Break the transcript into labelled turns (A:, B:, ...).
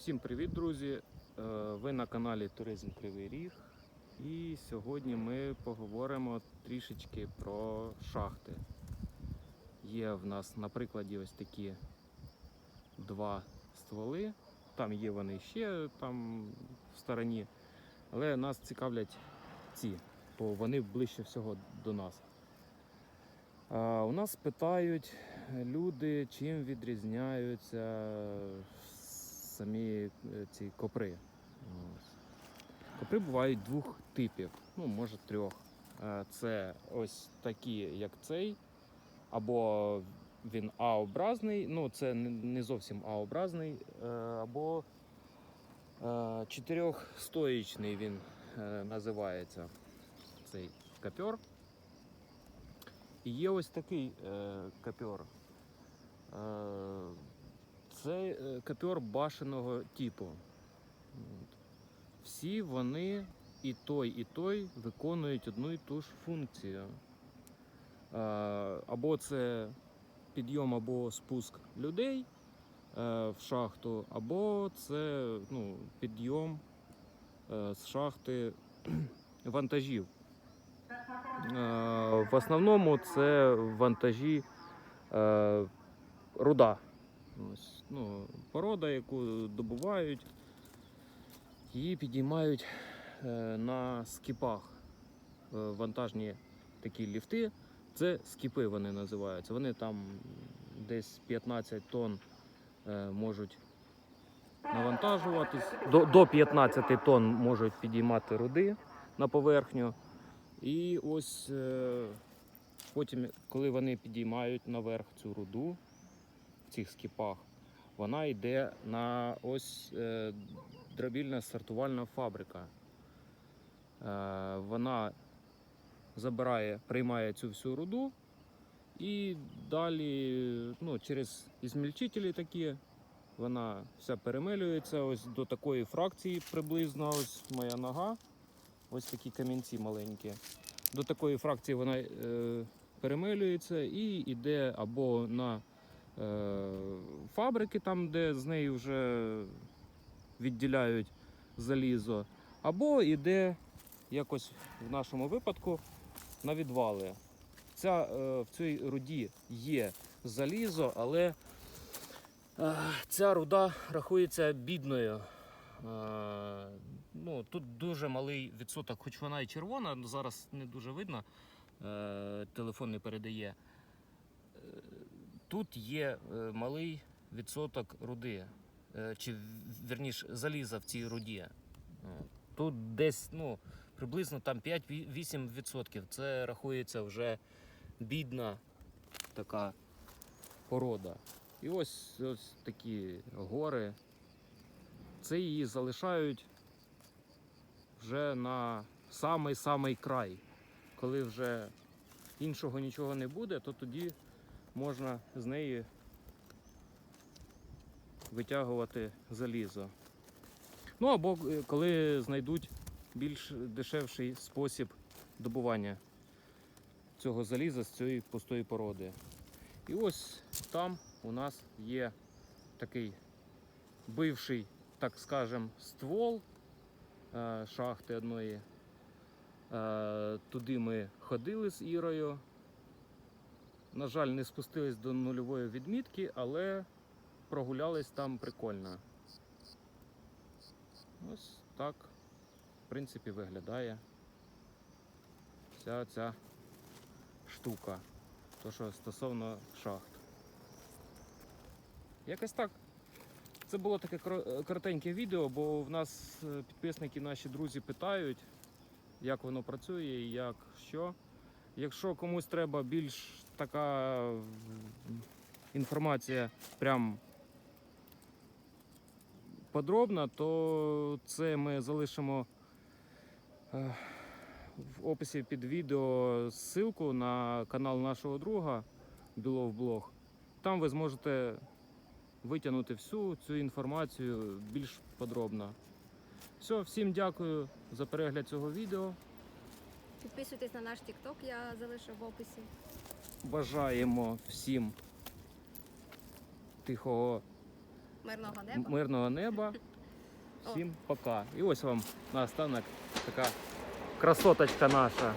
A: Всім привіт, друзі! Е, Ви на каналі Туризм Кривий Ріг. І сьогодні ми поговоримо трішечки про шахти. Є в нас на прикладі ось такі два стволи. Там є вони ще там в стороні. Але нас цікавлять ці, бо вони ближче всього до нас. А, у нас питають люди, чим відрізняються самі е, ці копри. Копри бувають двох типів, ну може трьох. Е, Це ось такі, як цей, або він А-образний, ну це не- зовсім А-образний, е, або чотирьохстоїчний він називається цей копьор. І є ось такий копьор. Це е, башеного типу. Всі вони і той, і той виконують одну і ту ж функцію. Е, або це підйом або спуск людей е, в шахту, або це ну, підйом з шахти вантажів. В основному це вантажі руда. Ось, ну, порода, яку добувають, її підіймають е, на скіпах. Е, Вантажні такі ліфти. Це скіпи вони називаються. Вони там десь 15 тонн е, можуть навантажуватись. До, до 15 тонн можуть підіймати руди на поверхню. І ось потім, коли вони підіймають наверх цю руду цих скіпах, вона йде на ось е, дробільна сортувальна фабрика. Е, вона забирає, приймає цю всю руду і далі ну, через ізмельчителі такі вона вся перемилюється ось до такої фракції приблизно. Ось моя нога. Ось такі камінці маленькі. До такої фракції вона е, перемилюється і йде або на фабрики, там, де з неї вже відділяють залізо, або йде якось в нашому випадку на відвали. Ця, е, в цій руді є залізо, але е, ця руда рахується бідною. Е, ну, тут дуже малий відсоток, хоч вона і червона, зараз не дуже видно, е, телефон не передає. Тут є е, малий відсоток руди, е, чи верніш заліза в цій руді. Е, Тут десь ну, приблизно там 5-8%. Це рахується вже бідна така порода. І ось, ось такі гори. Це її залишають вже на самий-самий край. Коли вже іншого нічого не буде, то тоді можна з неї витягувати залізо. Ну або е, коли знайдуть більш дешевший спосіб добування цього заліза з цієї пустої породи. І ось там у нас є такий бивший, так скажем, ствол е, шахти одної. Е, Туди ми ходили з Ірою. На жаль, не спустились до нульової відмітки, але прогулялись там прикольно. Ось так, в принципі, виглядає вся ця штука. То, що стосовно шахт. Якось так. Це було таке коротеньке відео, бо в нас е, підписники, наші друзі питають, як воно працює і як що. Якщо комусь треба більш така інформація прям подробна, то це ми залишимо е, в описі під відео ссылку на канал нашого друга Білов Блог. Там ви зможете витягнути всю цю інформацію більш подробно. Все, всім дякую за перегляд цього відео.
B: Підписуйтесь на наш TikTok, я залишу в описі.
A: Бажаємо всім тихого
B: Мирного неба.
A: мирного неба. Всім пока. І ось вам на останок така красоточка наша.